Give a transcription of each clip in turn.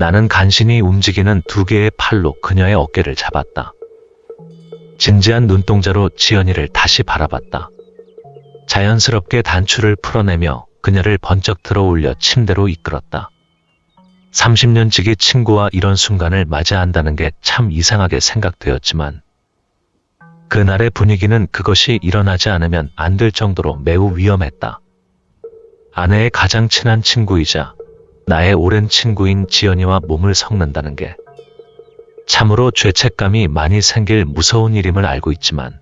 나는 간신히 움직이는 두 개의 팔로 그녀의 어깨를 잡았다. 진지한 눈동자로 지연이를 다시 바라봤다. 자연스럽게 단추를 풀어내며 그녀를 번쩍 들어 올려 침대로 이끌었다. 30년 지기 친구와 이런 순간을 맞이한다는 게 참 이상하게 생각되었지만 그날의 분위기는 그것이 일어나지 않으면 안 될 정도로 매우 위험했다. 아내의 가장 친한 친구이자 나의 오랜 친구인 지연이와 몸을 섞는다는 게 참으로 죄책감이 많이 생길 무서운 일임을 알고 있지만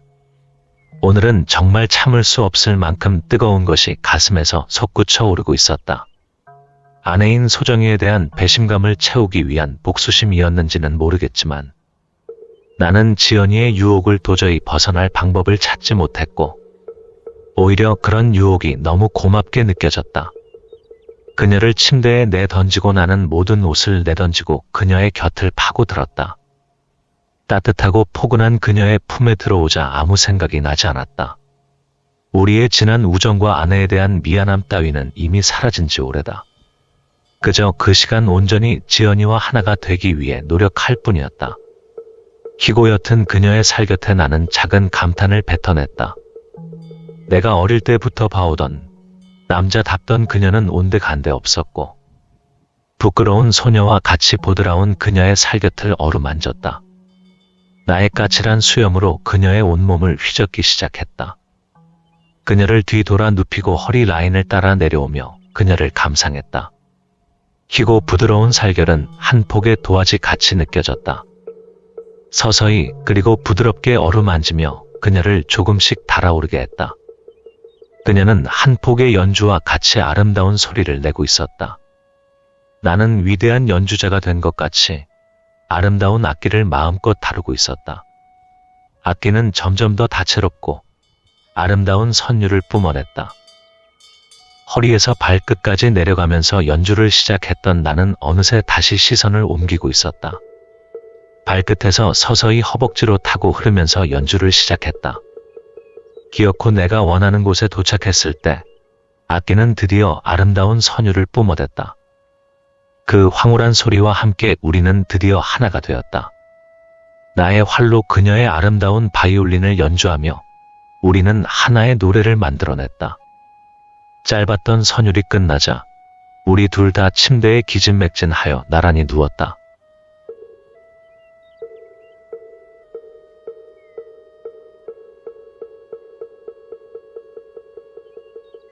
오늘은 정말 참을 수 없을 만큼 뜨거운 것이 가슴에서 솟구쳐 오르고 있었다. 아내인 소정이에 대한 배심감을 채우기 위한 복수심이었는지는 모르겠지만 나는 지연이의 유혹을 도저히 벗어날 방법을 찾지 못했고 오히려 그런 유혹이 너무 고맙게 느껴졌다. 그녀를 침대에 내던지고 나는 모든 옷을 내던지고 그녀의 곁을 파고들었다. 따뜻하고 포근한 그녀의 품에 들어오자 아무 생각이 나지 않았다. 우리의 지난 우정과 아내에 대한 미안함 따위는 이미 사라진 지 오래다. 그저 그 시간 온전히 지연이와 하나가 되기 위해 노력할 뿐이었다. 희고 옅은 그녀의 살곁에 나는 작은 감탄을 뱉어냈다. 내가 어릴 때부터 봐오던 남자답던 그녀는 온데간데 없었고 부끄러운 소녀와 같이 보드라운 그녀의 살곁을 어루만졌다. 나의 까칠한 수염으로 그녀의 온몸을 휘젓기 시작했다. 그녀를 뒤돌아 눕히고 허리 라인을 따라 내려오며 그녀를 감상했다. 희고 부드러운 살결은 한 폭의 도화지 같이 느껴졌다. 서서히 그리고 부드럽게 어루만지며 그녀를 조금씩 달아오르게 했다. 그녀는 한 폭의 연주와 같이 아름다운 소리를 내고 있었다. 나는 위대한 연주자가 된 것 같이 아름다운 악기를 마음껏 다루고 있었다. 악기는 점점 더 다채롭고 아름다운 선율을 뿜어냈다. 허리에서 발끝까지 내려가면서 연주를 시작했던 나는 어느새 다시 시선을 옮기고 있었다. 발끝에서 서서히 허벅지로 타고 흐르면서 연주를 시작했다. 기어코 내가 원하는 곳에 도착했을 때 악기는 드디어 아름다운 선율을 뿜어댔다. 그 황홀한 소리와 함께 우리는 드디어 하나가 되었다. 나의 활로 그녀의 아름다운 바이올린을 연주하며 우리는 하나의 노래를 만들어냈다. 짧았던 선율이 끝나자 우리 둘 다 침대에 기진맥진하여 나란히 누웠다.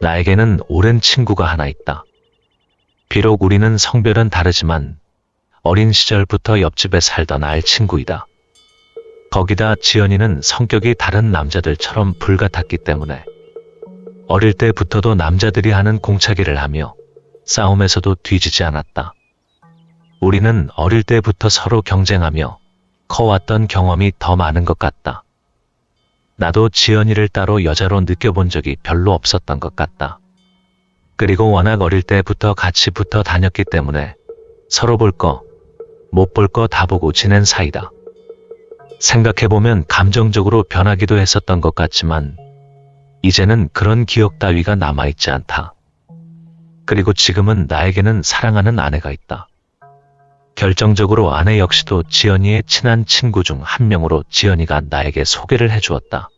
나에게는 오랜 친구가 하나 있다. 비록 우리는 성별은 다르지만 어린 시절부터 옆집에 살던 알 친구이다. 거기다 지연이는 성격이 다른 남자들처럼 불같았기 때문에 어릴 때부터도 남자들이 하는 공차기를 하며 싸움에서도 뒤지지 않았다. 우리는 어릴 때부터 서로 경쟁하며 커왔던 경험이 더 많은 것 같다. 나도 지연이를 따로 여자로 느껴본 적이 별로 없었던 것 같다. 그리고 워낙 어릴 때부터 같이 붙어 다녔기 때문에 서로 볼 거, 못 볼 거 다 보고 지낸 사이다. 생각해보면 감정적으로 변하기도 했었던 것 같지만 이제는 그런 기억 따위가 남아있지 않다. 그리고 지금은 나에게는 사랑하는 아내가 있다. 결정적으로 아내 역시도 지연이의 친한 친구 중 한 명으로 지연이가 나에게 소개를 해주었다.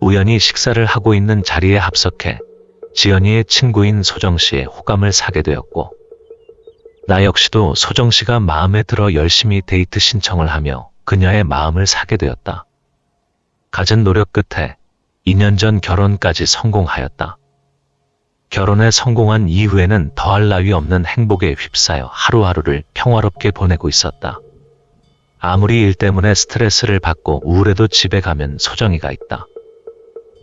우연히 식사를 하고 있는 자리에 합석해 지연이의 친구인 소정 씨의 호감을 사게 되었고, 나 역시도 소정 씨가 마음에 들어 열심히 데이트 신청을 하며 그녀의 마음을 사게 되었다. 갖은 노력 끝에 2년 전 결혼까지 성공하였다. 결혼에 성공한 이후에는 더할 나위 없는 행복에 휩싸여 하루하루를 평화롭게 보내고 있었다. 아무리 일 때문에 스트레스를 받고 우울해도 집에 가면 소정이가 있다.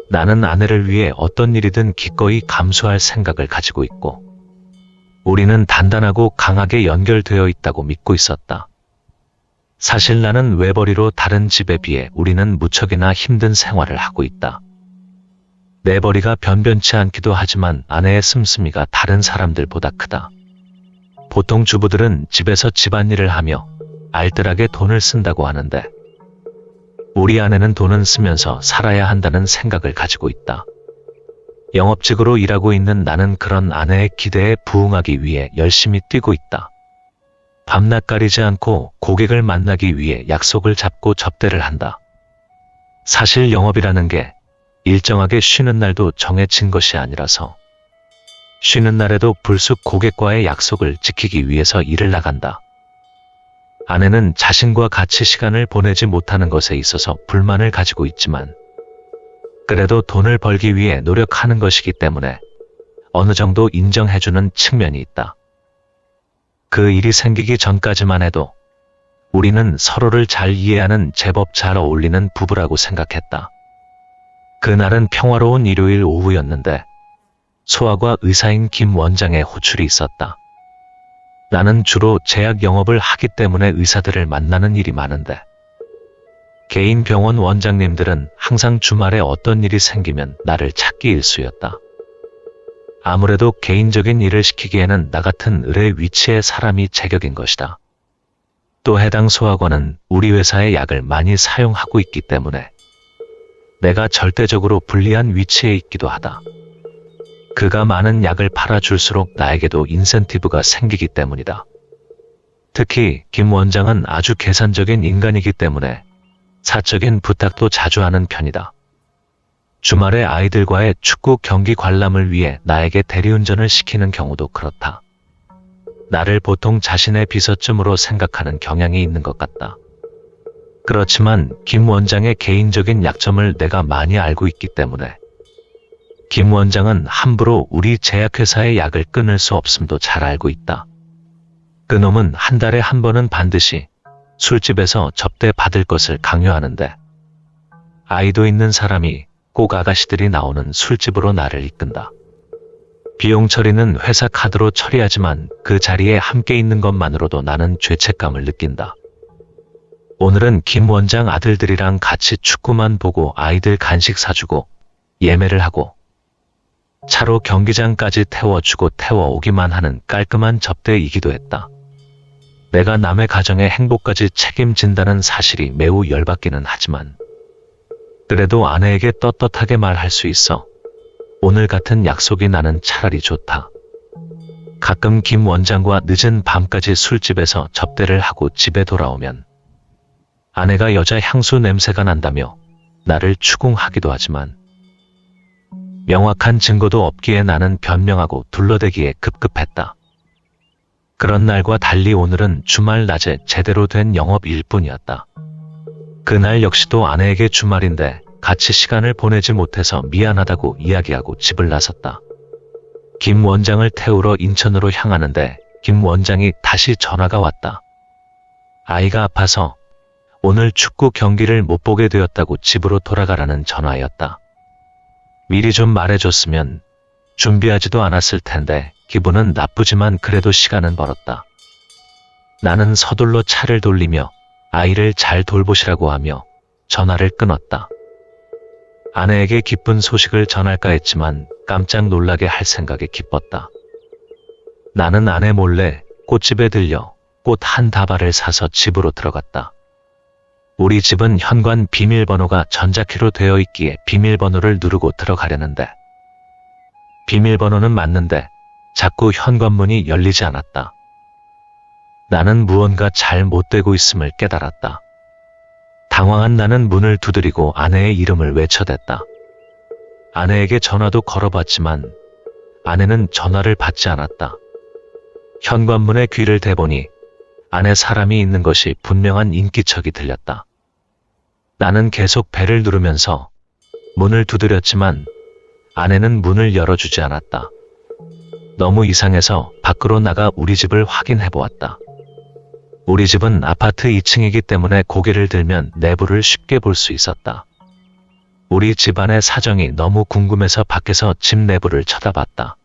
나는 아내를 위해 어떤 일이든 기꺼이 감수할 생각을 가지고 있고, 우리는 단단하고 강하게 연결되어 있다고 믿고 있었다. 사실 나는 외벌이로 다른 집에 비해 우리는 무척이나 힘든 생활을 하고 있다. 내 벌이가 변변치 않기도 하지만 아내의 씀씀이가 다른 사람들보다 크다. 보통 주부들은 집에서 집안일을 하며 알뜰하게 돈을 쓴다고 하는데 우리 아내는 돈은 쓰면서 살아야 한다는 생각을 가지고 있다. 영업직으로 일하고 있는 나는 그런 아내의 기대에 부응하기 위해 열심히 뛰고 있다. 밤낮 가리지 않고 고객을 만나기 위해 약속을 잡고 접대를 한다. 사실 영업이라는 게 일정하게 쉬는 날도 정해진 것이 아니라서 쉬는 날에도 불쑥 고객과의 약속을 지키기 위해서 일을 나간다. 아내는 자신과 같이 시간을 보내지 못하는 것에 있어서 불만을 가지고 있지만 그래도 돈을 벌기 위해 노력하는 것이기 때문에 어느 정도 인정해주는 측면이 있다. 그 일이 생기기 전까지만 해도 우리는 서로를 잘 이해하는 제법 잘 어울리는 부부라고 생각했다. 그날은 평화로운 일요일 오후였는데 소아과 의사인 김 원장의 호출이 있었다. 나는 주로 제약 영업을 하기 때문에 의사들을 만나는 일이 많은데 개인 병원 원장님들은 항상 주말에 어떤 일이 생기면 나를 찾기 일쑤였다. 아무래도 개인적인 일을 시키기에는 나 같은 의뢰 위치의 사람이 제격인 것이다. 또 해당 소학원은 우리 회사의 약을 많이 사용하고 있기 때문에 내가 절대적으로 불리한 위치에 있기도 하다. 그가 많은 약을 팔아줄수록 나에게도 인센티브가 생기기 때문이다. 특히 김 원장은 아주 계산적인 인간이기 때문에 사적인 부탁도 자주 하는 편이다. 주말에 아이들과의 축구 경기 관람을 위해 나에게 대리운전을 시키는 경우도 그렇다. 나를 보통 자신의 비서쯤으로 생각하는 경향이 있는 것 같다. 그렇지만 김 원장의 개인적인 약점을 내가 많이 알고 있기 때문에 김 원장은 함부로 우리 제약회사의 약을 끊을 수 없음도 잘 알고 있다. 그놈은 한 달에 한 번은 반드시 술집에서 접대 받을 것을 강요하는데 아이도 있는 사람이 꼭 아가씨들이 나오는 술집으로 나를 이끈다. 비용 처리는 회사 카드로 처리하지만 그 자리에 함께 있는 것만으로도 나는 죄책감을 느낀다. 오늘은 김 원장 아들들이랑 같이 축구만 보고 아이들 간식 사주고 예매를 하고 차로 경기장까지 태워주고 태워오기만 하는 깔끔한 접대이기도 했다. 내가 남의 가정의 행복까지 책임진다는 사실이 매우 열받기는 하지만 그래도 아내에게 떳떳하게 말할 수 있어. 오늘 같은 약속이 나는 차라리 좋다. 가끔 김 원장과 늦은 밤까지 술집에서 접대를 하고 집에 돌아오면 아내가 여자 향수 냄새가 난다며 나를 추궁하기도 하지만 명확한 증거도 없기에 나는 변명하고 둘러대기에 급급했다. 그런 날과 달리 오늘은 주말 낮에 제대로 된 영업일 뿐이었다. 그날 역시도 아내에게 주말인데 같이 시간을 보내지 못해서 미안하다고 이야기하고 집을 나섰다. 김 원장을 태우러 인천으로 향하는데 김 원장이 다시 전화가 왔다. 아이가 아파서 오늘 축구 경기를 못 보게 되었다고 집으로 돌아가라는 전화였다. 미리 좀 말해줬으면 준비하지도 않았을 텐데 기분은 나쁘지만 그래도 시간은 벌었다. 나는 서둘러 차를 돌리며 아이를 잘 돌보시라고 하며 전화를 끊었다. 아내에게 기쁜 소식을 전할까 했지만 깜짝 놀라게 할 생각에 기뻤다. 나는 아내 몰래 꽃집에 들려 꽃 한 다발을 사서 집으로 들어갔다. 우리 집은 현관 비밀번호가 전자키로 되어 있기에 비밀번호를 누르고 들어가려는데 비밀번호는 맞는데 자꾸 현관문이 열리지 않았다. 나는 무언가 잘 못되고 있음을 깨달았다. 당황한 나는 문을 두드리고 아내의 이름을 외쳐댔다. 아내에게 전화도 걸어봤지만 아내는 전화를 받지 않았다. 현관문에 귀를 대보니 안에 사람이 있는 것이 분명한 인기척이 들렸다. 나는 계속 배를 누르면서 문을 두드렸지만 아내는 문을 열어주지 않았다. 너무 이상해서 밖으로 나가 우리 집을 확인해 보았다. 우리 집은 아파트 2층이기 때문에 고개를 들면 내부를 쉽게 볼 수 있었다. 우리 집안의 사정이 너무 궁금해서 밖에서 집 내부를 쳐다봤다.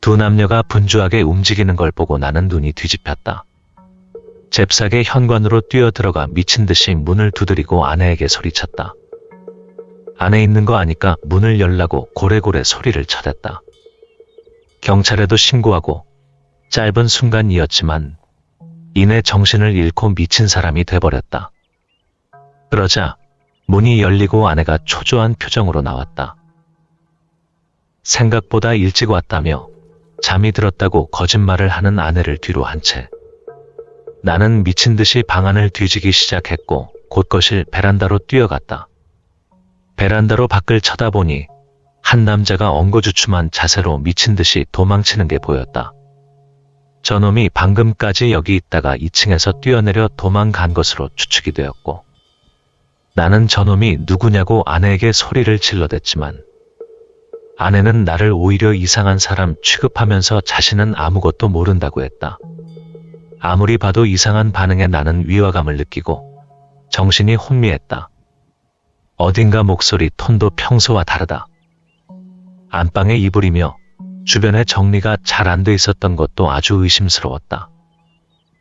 두 남녀가 분주하게 움직이는 걸 보고 나는 눈이 뒤집혔다. 잽싸게 현관으로 뛰어들어가 미친 듯이 문을 두드리고 아내에게 소리쳤다. 안에 있는 거 아니까 문을 열라고 고래고래 소리를 쳐댔다. 경찰에도 신고하고 짧은 순간이었지만 이내 정신을 잃고 미친 사람이 돼버렸다. 그러자 문이 열리고 아내가 초조한 표정으로 나왔다. 생각보다 일찍 왔다며 잠이 들었다고 거짓말을 하는 아내를 뒤로 한 채 나는 미친 듯이 방안을 뒤지기 시작했고 곧 거실 베란다로 뛰어갔다. 베란다로 밖을 쳐다보니 한 남자가 엉거주춤한 자세로 미친 듯이 도망치는 게 보였다. 저놈이 방금까지 여기 있다가 2층에서 뛰어내려 도망간 것으로 추측이 되었고 나는 저놈이 누구냐고 아내에게 소리를 질러댔지만 아내는 나를 오히려 이상한 사람 취급하면서 자신은 아무것도 모른다고 했다. 아무리 봐도 이상한 반응에 나는 위화감을 느끼고 정신이 혼미했다. 어딘가 목소리 톤도 평소와 다르다. 안방에 이불이며 주변에 정리가 잘 안 돼 있었던 것도 아주 의심스러웠다.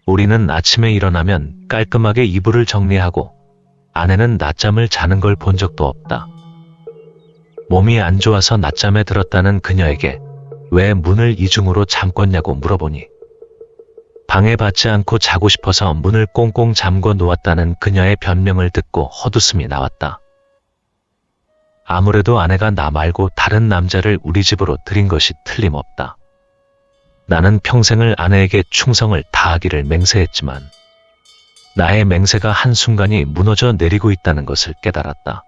우리는 아침에 일어나면 깔끔하게 이불을 정리하고 아내는 낮잠을 자는 걸 본 적도 없다. 몸이 안 좋아서 낮잠에 들었다는 그녀에게 왜 문을 이중으로 잠궜냐고 물어보니 방해받지 않고 자고 싶어서 문을 꽁꽁 잠궈 놓았다는 그녀의 변명을 듣고 헛웃음이 나왔다. 아무래도 아내가 나 말고 다른 남자를 우리 집으로 들인 것이 틀림없다. 나는 평생을 아내에게 충성을 다하기를 맹세했지만 나의 맹세가 한순간이 무너져 내리고 있다는 것을 깨달았다.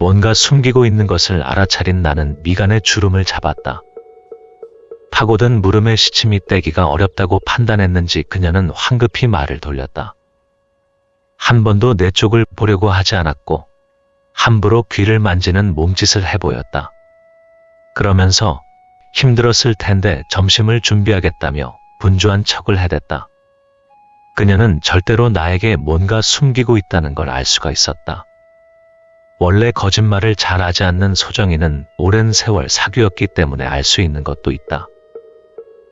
뭔가 숨기고 있는 것을 알아차린 나는 미간의 주름을 잡았다. 파고든 물음의 시침이 떼기가 어렵다고 판단했는지 그녀는 황급히 말을 돌렸다. 한 번도 내 쪽을 보려고 하지 않았고 함부로 귀를 만지는 몸짓을 해보였다. 그러면서 힘들었을 텐데 점심을 준비하겠다며 분주한 척을 해댔다. 그녀는 절대로 나에게 뭔가 숨기고 있다는 걸 알 수가 있었다. 원래 거짓말을 잘 하지 않는 소정이는 오랜 세월 사귀었기 때문에 알 수 있는 것도 있다.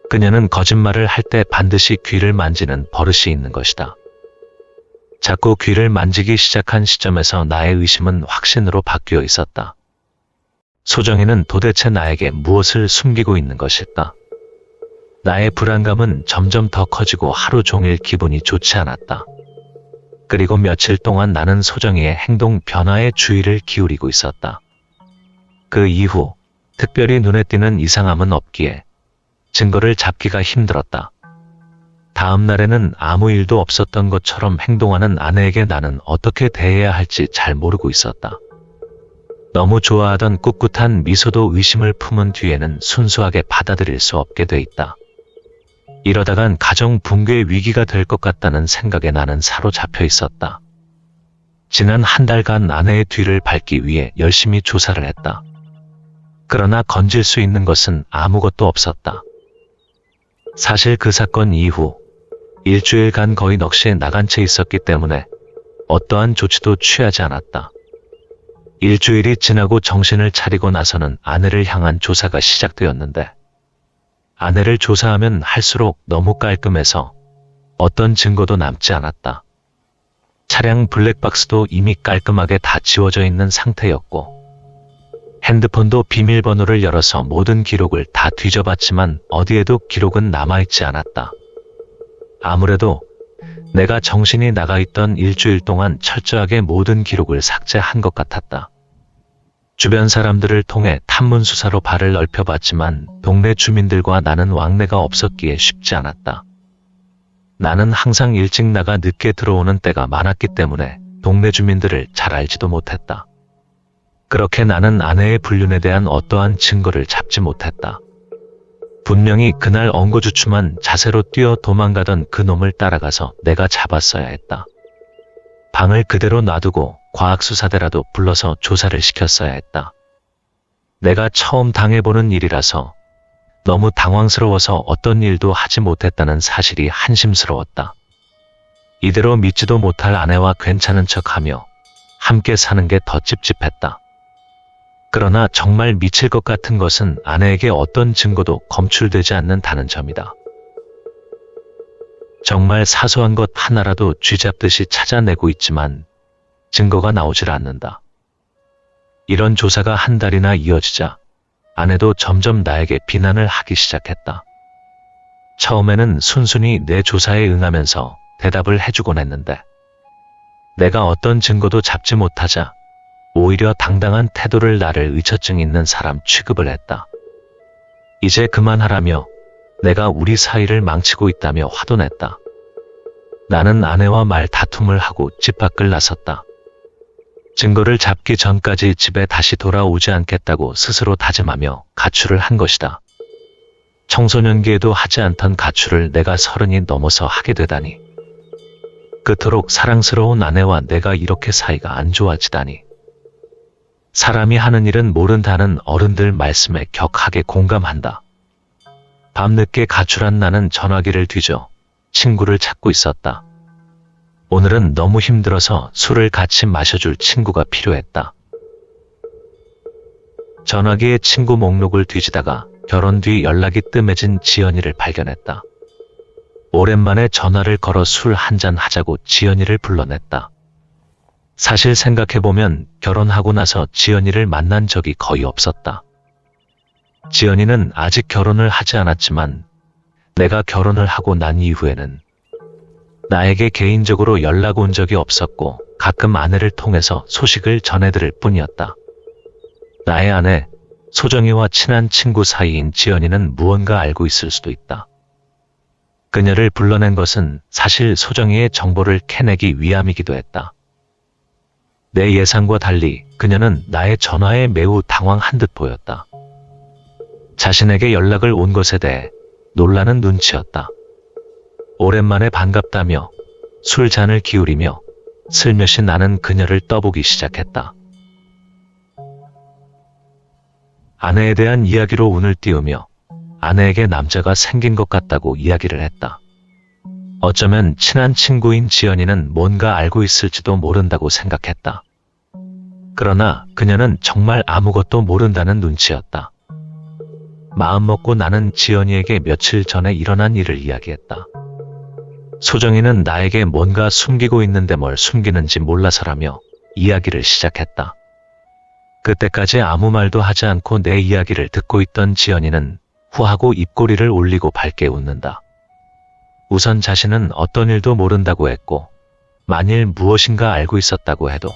그녀는 거짓말을 할 때 반드시 귀를 만지는 버릇이 있는 것이다. 자꾸 귀를 만지기 시작한 시점에서 나의 의심은 확신으로 바뀌어 있었다. 소정이는 도대체 나에게 무엇을 숨기고 있는 것일까? 나의 불안감은 점점 더 커지고 하루 종일 기분이 좋지 않았다. 그리고 며칠 동안 나는 소정이의 행동 변화에 주의를 기울이고 있었다. 그 이후 특별히 눈에 띄는 이상함은 없기에 증거를 잡기가 힘들었다. 다음 날에는 아무 일도 없었던 것처럼 행동하는 아내에게 나는 어떻게 대해야 할지 잘 모르고 있었다. 너무 좋아하던 꿋꿋한 미소도 의심을 품은 뒤에는 순수하게 받아들일 수 없게 돼 있다. 이러다간 가정 붕괴 위기가 될 것 같다는 생각에 나는 사로잡혀 있었다. 지난 한 달간 아내의 뒤를 밟기 위해 열심히 조사를 했다. 그러나 건질 수 있는 것은 아무것도 없었다. 사실 그 사건 이후 일주일간 거의 넋이 나간 채 있었기 때문에 어떠한 조치도 취하지 않았다. 일주일이 지나고 정신을 차리고 나서는 아내를 향한 조사가 시작되었는데 아내를 조사하면 할수록 너무 깔끔해서 어떤 증거도 남지 않았다. 차량 블랙박스도 이미 깔끔하게 다 지워져 있는 상태였고 핸드폰도 비밀번호를 열어서 모든 기록을 다 뒤져봤지만 어디에도 기록은 남아있지 않았다. 아무래도 내가 정신이 나가 있던 일주일 동안 철저하게 모든 기록을 삭제한 것 같았다. 주변 사람들을 통해 탐문 수사로 발을 넓혀봤지만 동네 주민들과 나는 왕래가 없었기에 쉽지 않았다. 나는 항상 일찍 나가 늦게 들어오는 때가 많았기 때문에 동네 주민들을 잘 알지도 못했다. 그렇게 나는 아내의 불륜에 대한 어떠한 증거를 잡지 못했다. 분명히 그날 엉거주춤한 자세로 뛰어 도망가던 그 놈을 따라가서 내가 잡았어야 했다. 방을 그대로 놔두고 과학수사대라도 불러서 조사를 시켰어야 했다. 내가 처음 당해보는 일이라서 너무 당황스러워서 어떤 일도 하지 못했다는 사실이 한심스러웠다. 이대로 믿지도 못할 아내와 괜찮은 척하며 함께 사는 게 더 찝찝했다. 그러나 정말 미칠 것 같은 것은 아내에게 어떤 증거도 검출되지 않는다는 점이다. 정말 사소한 것 하나라도 쥐잡듯이 찾아내고 있지만 증거가 나오질 않는다. 이런 조사가 한 달이나 이어지자 아내도 점점 나에게 비난을 하기 시작했다. 처음에는 순순히 내 조사에 응하면서 대답을 해주곤 했는데 내가 어떤 증거도 잡지 못하자 오히려 당당한 태도를 나를 의처증 있는 사람 취급을 했다. 이제 그만하라며 내가 우리 사이를 망치고 있다며 화도 냈다. 나는 아내와 말 다툼을 하고 집 밖을 나섰다. 증거를 잡기 전까지 집에 다시 돌아오지 않겠다고 스스로 다짐하며 가출을 한 것이다. 청소년기에도 하지 않던 가출을 내가 서른이 넘어서 하게 되다니. 그토록 사랑스러운 아내와 내가 이렇게 사이가 안 좋아지다니. 사람이 하는 일은 모른다는 어른들 말씀에 격하게 공감한다. 밤늦게 가출한 나는 전화기를 뒤져 친구를 찾고 있었다. 오늘은 너무 힘들어서 술을 같이 마셔줄 친구가 필요했다. 전화기에 친구 목록을 뒤지다가 결혼 뒤 연락이 뜸해진 지연이를 발견했다. 오랜만에 전화를 걸어 술 한잔 하자고 지연이를 불러냈다. 사실 생각해보면 결혼하고 나서 지연이를 만난 적이 거의 없었다. 지연이는 아직 결혼을 하지 않았지만 내가 결혼을 하고 난 이후에는 나에게 개인적으로 연락 온 적이 없었고 가끔 아내를 통해서 소식을 전해들을 뿐이었다. 나의 아내 소정이와 친한 친구 사이인 지연이는 무언가 알고 있을 수도 있다. 그녀를 불러낸 것은 사실 소정이의 정보를 캐내기 위함이기도 했다. 내 예상과 달리 그녀는 나의 전화에 매우 당황한 듯 보였다. 자신에게 연락을 온 것에 대해 놀라는 눈치였다. 오랜만에 반갑다며 술잔을 기울이며 슬며시 나는 그녀를 떠보기 시작했다. 아내에 대한 이야기로 운을 띄우며 아내에게 남자가 생긴 것 같다고 이야기를 했다. 어쩌면 친한 친구인 지연이는 뭔가 알고 있을지도 모른다고 생각했다. 그러나 그녀는 정말 아무것도 모른다는 눈치였다. 마음먹고 나는 지연이에게 며칠 전에 일어난 일을 이야기했다. 소정이는 나에게 뭔가 숨기고 있는데 뭘 숨기는지 몰라서라며 이야기를 시작했다. 그때까지 아무 말도 하지 않고 내 이야기를 듣고 있던 지연이는 후하고 입꼬리를 올리고 밝게 웃는다. 우선 자신은 어떤 일도 모른다고 했고, 만일 무엇인가 알고 있었다고 해도,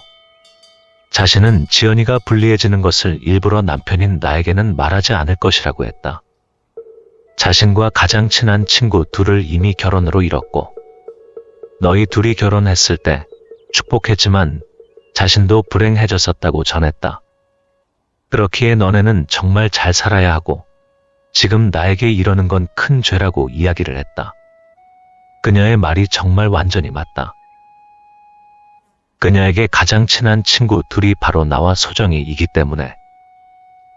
자신은 지연이가 불리해지는 것을 일부러 남편인 나에게는 말하지 않을 것이라고 했다. 자신과 가장 친한 친구 둘을 이미 결혼으로 잃었고, 너희 둘이 결혼했을 때 축복했지만 자신도 불행해졌었다고 전했다. 그렇기에 너네는 정말 잘 살아야 하고 지금 나에게 이러는 건 큰 죄라고 이야기를 했다. 그녀의 말이 정말 완전히 맞다. 그녀에게 가장 친한 친구 둘이 바로 나와 소정이이기 때문에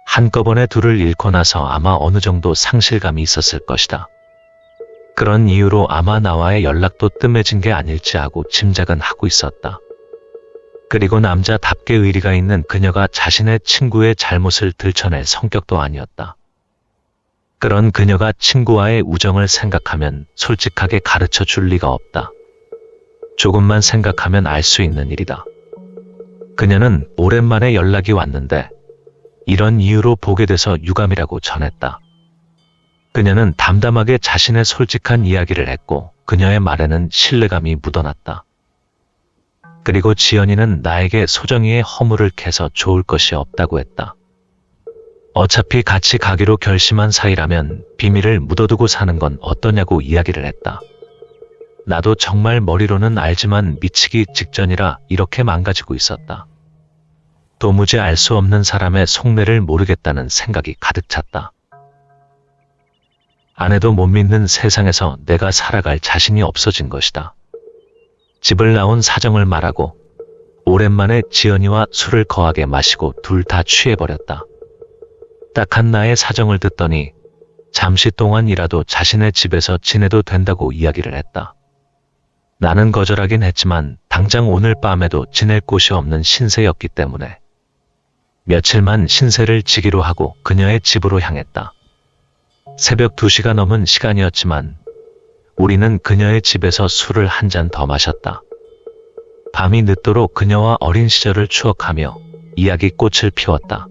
한꺼번에 둘을 잃고 나서 아마 어느 정도 상실감이 있었을 것이다. 그런 이유로 아마 나와의 연락도 뜸해진 게 아닐지 하고 짐작은 하고 있었다. 그리고 남자답게 의리가 있는 그녀가 자신의 친구의 잘못을 들춰낼 성격도 아니었다. 그런 그녀가 친구와의 우정을 생각하면 솔직하게 가르쳐 줄 리가 없다. 조금만 생각하면 알 수 있는 일이다. 그녀는 오랜만에 연락이 왔는데 이런 이유로 보게 돼서 유감이라고 전했다. 그녀는 담담하게 자신의 솔직한 이야기를 했고 그녀의 말에는 신뢰감이 묻어났다. 그리고 지연이는 나에게 소정이의 허물을 캐서 좋을 것이 없다고 했다. 어차피 같이 가기로 결심한 사이라면 비밀을 묻어두고 사는 건 어떠냐고 이야기를 했다. 나도 정말 머리로는 알지만 미치기 직전이라 이렇게 망가지고 있었다. 도무지 알 수 없는 사람의 속내를 모르겠다는 생각이 가득 찼다. 아내도 못 믿는 세상에서 내가 살아갈 자신이 없어진 것이다. 집을 나온 사정을 말하고 오랜만에 지연이와 술을 거하게 마시고 둘 다 취해버렸다. 딱한 나의 사정을 듣더니 잠시 동안이라도 자신의 집에서 지내도 된다고 이야기를 했다. 나는 거절하긴 했지만 당장 오늘 밤에도 지낼 곳이 없는 신세였기 때문에 며칠만 신세를 지기로 하고 그녀의 집으로 향했다. 새벽 2시가 넘은 시간이었지만 우리는 그녀의 집에서 술을 한 잔 더 마셨다. 밤이 늦도록 그녀와 어린 시절을 추억하며 이야기 꽃을 피웠다.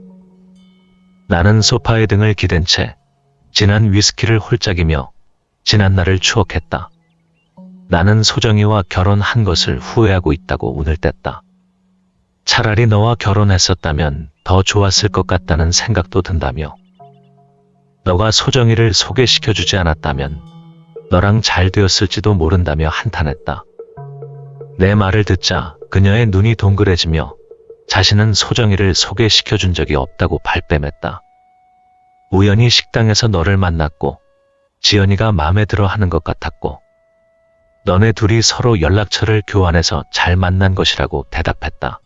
나는 소파에 등을 기댄 채 지난 위스키를 홀짝이며 지난 날을 추억했다. 나는 소정이와 결혼한 것을 후회하고 있다고 운을 뗐다. 차라리 너와 결혼했었다면 더 좋았을 것 같다는 생각도 든다며 너가 소정이를 소개시켜 주지 않았다면 너랑 잘 되었을지도 모른다며 한탄했다. 내 말을 듣자 그녀의 눈이 동그래지며 자신은 소정이를 소개시켜 준 적이 없다고 발뺌했다. 우연히 식당에서 너를 만났고 지연이가 마음에 들어 하는 것 같았고 너네 둘이 서로 연락처를 교환해서 잘 만난 것이라고 대답했다.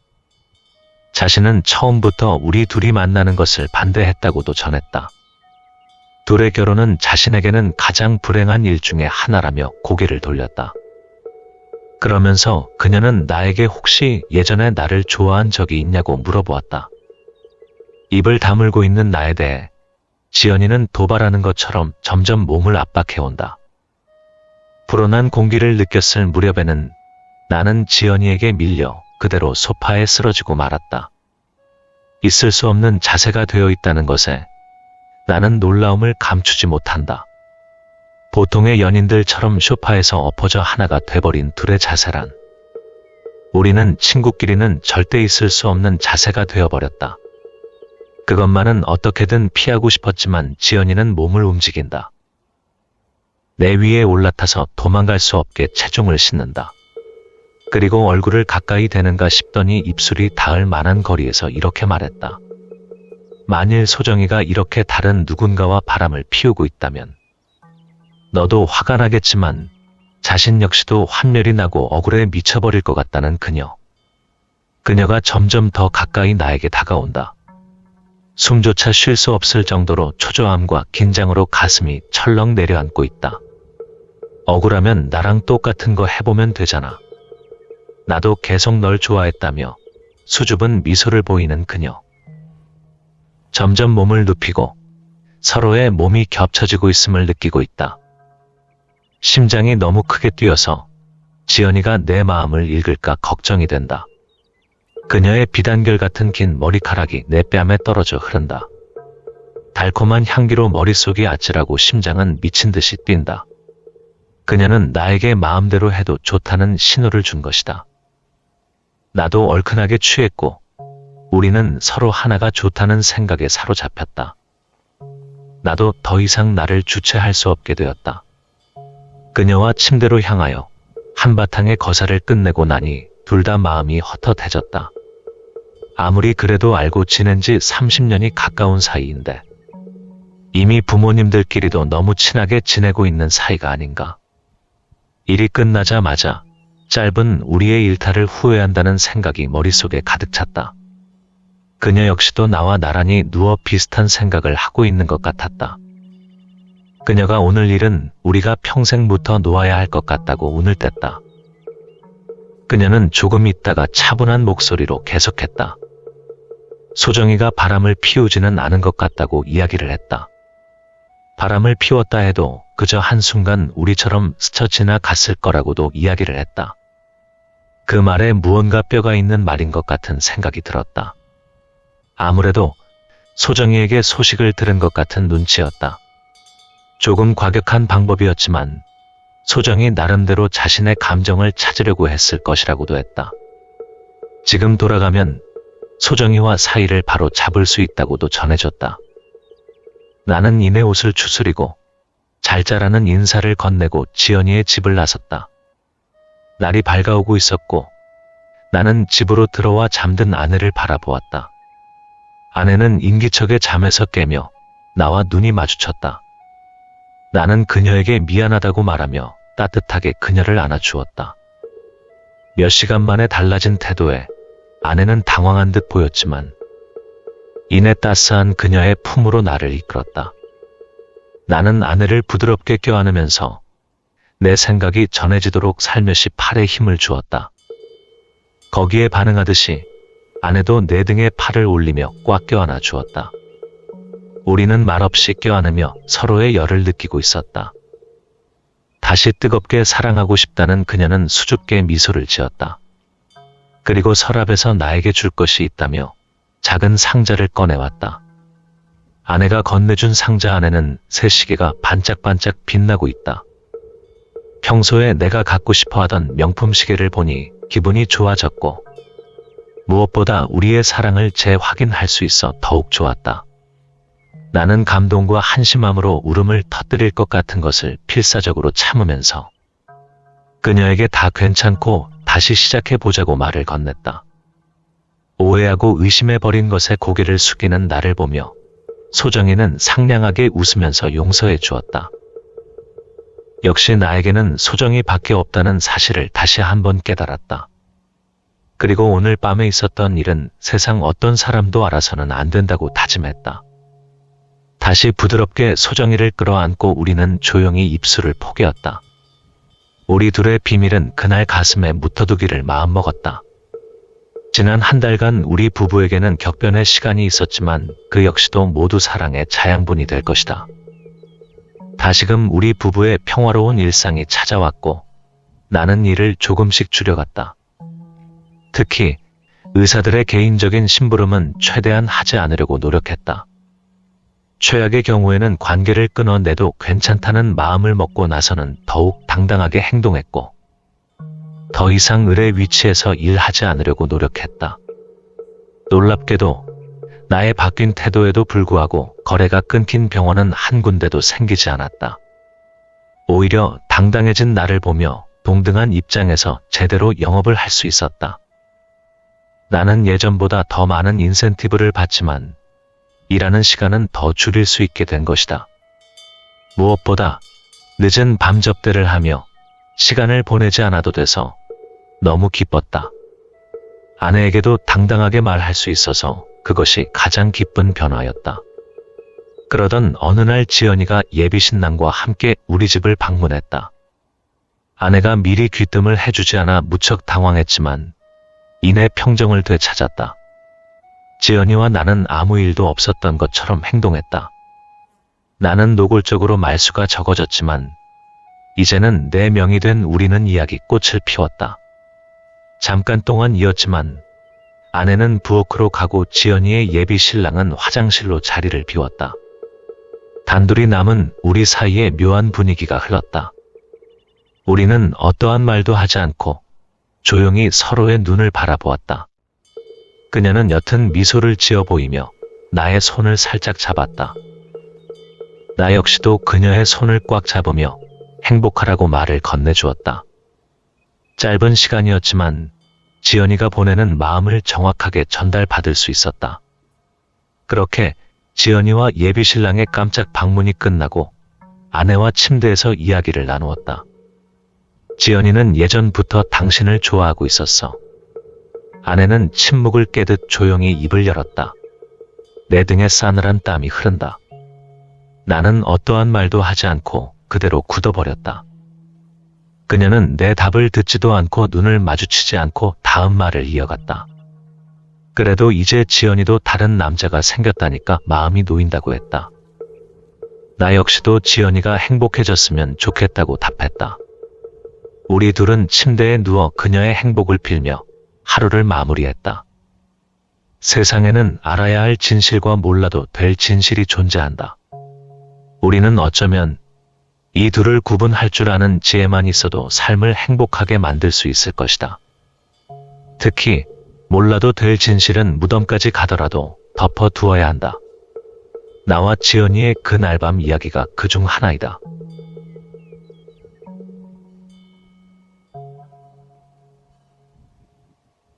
자신은 처음부터 우리 둘이 만나는 것을 반대했다고도 전했다. 둘의 결혼은 자신에게는 가장 불행한 일 중에 하나라며 고개를 돌렸다. 그러면서 그녀는 나에게 혹시 예전에 나를 좋아한 적이 있냐고 물어보았다. 입을 다물고 있는 나에 대해 지연이는 도발하는 것처럼 점점 몸을 압박해온다. 불어난 공기를 느꼈을 무렵에는 나는 지연이에게 밀려 그대로 소파에 쓰러지고 말았다. 있을 수 없는 자세가 되어 있다는 것에 나는 놀라움을 감추지 못한다. 보통의 연인들처럼 소파에서 엎어져 하나가 돼버린 둘의 자세란. 우리는 친구끼리는 절대 있을 수 없는 자세가 되어버렸다. 그것만은 어떻게든 피하고 싶었지만 지연이는 몸을 움직인다. 내 위에 올라타서 도망갈 수 없게 체중을 싣는다. 그리고 얼굴을 가까이 대는가 싶더니 입술이 닿을 만한 거리에서 이렇게 말했다. 만일 소정이가 이렇게 다른 누군가와 바람을 피우고 있다면 너도 화가 나겠지만 자신 역시도 환멸이 나고 억울해 미쳐버릴 것 같다는 그녀. 그녀가 점점 더 가까이 나에게 다가온다. 숨조차 쉴 수 없을 정도로 초조함과 긴장으로 가슴이 철렁 내려앉고 있다. 억울하면 나랑 똑같은 거 해보면 되잖아. 나도 계속 널 좋아했다며 수줍은 미소를 보이는 그녀. 점점 몸을 눕히고 서로의 몸이 겹쳐지고 있음을 느끼고 있다. 심장이 너무 크게 뛰어서 지연이가 내 마음을 읽을까 걱정이 된다. 그녀의 비단결 같은 긴 머리카락이 내 뺨에 떨어져 흐른다. 달콤한 향기로 머릿속이 아찔하고 심장은 미친 듯이 뛴다. 그녀는 나에게 마음대로 해도 좋다는 신호를 준 것이다. 나도 얼큰하게 취했고 우리는 서로 하나가 좋다는 생각에 사로잡혔다. 나도 더 이상 나를 주체할 수 없게 되었다. 그녀와 침대로 향하여 한바탕의 거사를 끝내고 나니 둘 다 마음이 헛헛해졌다. 아무리 그래도 알고 지낸 지 30년이 가까운 사이인데 이미 부모님들끼리도 너무 친하게 지내고 있는 사이가 아닌가. 일이 끝나자마자 짧은 우리의 일탈을 후회한다는 생각이 머릿속에 가득 찼다. 그녀 역시도 나와 나란히 누워 비슷한 생각을 하고 있는 것 같았다. 그녀가 오늘 일은 우리가 평생부터 놓아야 할 것 같다고 운을 뗐다. 그녀는 조금 있다가 차분한 목소리로 계속했다. 소정이가 바람을 피우지는 않은 것 같다고 이야기를 했다. 바람을 피웠다 해도 그저 한순간 우리처럼 스쳐 지나갔을 거라고도 이야기를 했다. 그 말에 무언가 뼈가 있는 말인 것 같은 생각이 들었다. 아무래도 소정이에게 소식을 들은 것 같은 눈치였다. 조금 과격한 방법이었지만 소정이 나름대로 자신의 감정을 찾으려고 했을 것이라고도 했다. 지금 돌아가면 소정이와 사이를 바로 잡을 수 있다고도 전해줬다. 나는 이내 옷을 추스리고 잘 자라는 인사를 건네고 지연이의 집을 나섰다. 날이 밝아오고 있었고 나는 집으로 들어와 잠든 아내를 바라보았다. 아내는 인기척에 잠에서 깨며 나와 눈이 마주쳤다. 나는 그녀에게 미안하다고 말하며 따뜻하게 그녀를 안아주었다. 몇 시간 만에 달라진 태도에 아내는 당황한 듯 보였지만 이내 따스한 그녀의 품으로 나를 이끌었다. 나는 아내를 부드럽게 껴안으면서 내 생각이 전해지도록 살며시 팔에 힘을 주었다. 거기에 반응하듯이 아내도 내 등에 팔을 올리며 꽉 껴안아 주었다. 우리는 말없이 껴안으며 서로의 열을 느끼고 있었다. 다시 뜨겁게 사랑하고 싶다는 그녀는 수줍게 미소를 지었다. 그리고 서랍에서 나에게 줄 것이 있다며 작은 상자를 꺼내왔다. 아내가 건네준 상자 안에는 새 시계가 반짝반짝 빛나고 있다. 평소에 내가 갖고 싶어 하던 명품 시계를 보니 기분이 좋아졌고 무엇보다 우리의 사랑을 재확인할 수 있어 더욱 좋았다. 나는 감동과 한심함으로 울음을 터뜨릴 것 같은 것을 필사적으로 참으면서 그녀에게 다 괜찮고 다시 시작해보자고 말을 건넸다. 오해하고 의심해버린 것에 고개를 숙이는 나를 보며 소정이는 상냥하게 웃으면서 용서해 주었다. 역시 나에게는 소정이 밖에 없다는 사실을 다시 한번 깨달았다. 그리고 오늘 밤에 있었던 일은 세상 어떤 사람도 알아서는 안 된다고 다짐했다. 다시 부드럽게 소정이를 끌어안고 우리는 조용히 입술을 포개었다. 우리 둘의 비밀은 그날 가슴에 묻어두기를 마음먹었다. 지난 한 달간 우리 부부에게는 격변의 시간이 있었지만 그 역시도 모두 사랑의 자양분이 될 것이다. 다시금 우리 부부의 평화로운 일상이 찾아왔고 나는 이를 조금씩 줄여갔다. 특히 의사들의 개인적인 심부름은 최대한 하지 않으려고 노력했다. 최악의 경우에는 관계를 끊어내도 괜찮다는 마음을 먹고 나서는 더욱 당당하게 행동했고 더 이상 을의 위치에서 일하지 않으려고 노력했다. 놀랍게도 나의 바뀐 태도에도 불구하고 거래가 끊긴 병원은 한 군데도 생기지 않았다. 오히려 당당해진 나를 보며 동등한 입장에서 제대로 영업을 할 수 있었다. 나는 예전보다 더 많은 인센티브를 받지만 일하는 시간은 더 줄일 수 있게 된 것이다. 무엇보다 늦은 밤 접대를 하며 시간을 보내지 않아도 돼서 너무 기뻤다. 아내에게도 당당하게 말할 수 있어서 그것이 가장 기쁜 변화였다. 그러던 어느 날 지연이가 예비 신랑과 함께 우리 집을 방문했다. 아내가 미리 귀뜸을 해주지 않아 무척 당황했지만 이내 평정을 되찾았다. 지연이와 나는 아무 일도 없었던 것처럼 행동했다. 나는 노골적으로 말수가 적어졌지만 이제는 내 명이 된 우리는 이야기 꽃을 피웠다. 잠깐 동안 이었지만 아내는 부엌으로 가고 지연이의 예비 신랑은 화장실로 자리를 비웠다. 단둘이 남은 우리 사이에 묘한 분위기가 흘렀다. 우리는 어떠한 말도 하지 않고 조용히 서로의 눈을 바라보았다. 그녀는 옅은 미소를 지어 보이며 나의 손을 살짝 잡았다. 나 역시도 그녀의 손을 꽉 잡으며 행복하라고 말을 건네주었다. 짧은 시간이었지만 지연이가 보내는 마음을 정확하게 전달받을 수 있었다. 그렇게 지연이와 예비 신랑의 깜짝 방문이 끝나고 아내와 침대에서 이야기를 나누었다. 지연이는 예전부터 당신을 좋아하고 있었어. 아내는 침묵을 깨듯 조용히 입을 열었다. 내 등에 싸늘한 땀이 흐른다. 나는 어떠한 말도 하지 않고 그대로 굳어버렸다. 그녀는 내 답을 듣지도 않고 눈을 마주치지 않고 다음 말을 이어갔다. 그래도 이제 지연이도 다른 남자가 생겼다니까 마음이 놓인다고 했다. 나 역시도 지연이가 행복해졌으면 좋겠다고 답했다. 우리 둘은 침대에 누워 그녀의 행복을 빌며 하루를 마무리했다. 세상에는 알아야 할 진실과 몰라도 될 진실이 존재한다. 우리는 어쩌면 이 둘을 구분할 줄 아는 지혜만 있어도 삶을 행복하게 만들 수 있을 것이다. 특히 몰라도 될 진실은 무덤까지 가더라도 덮어 두어야 한다. 나와 지연이의 그날 밤 이야기가 그 중 하나이다.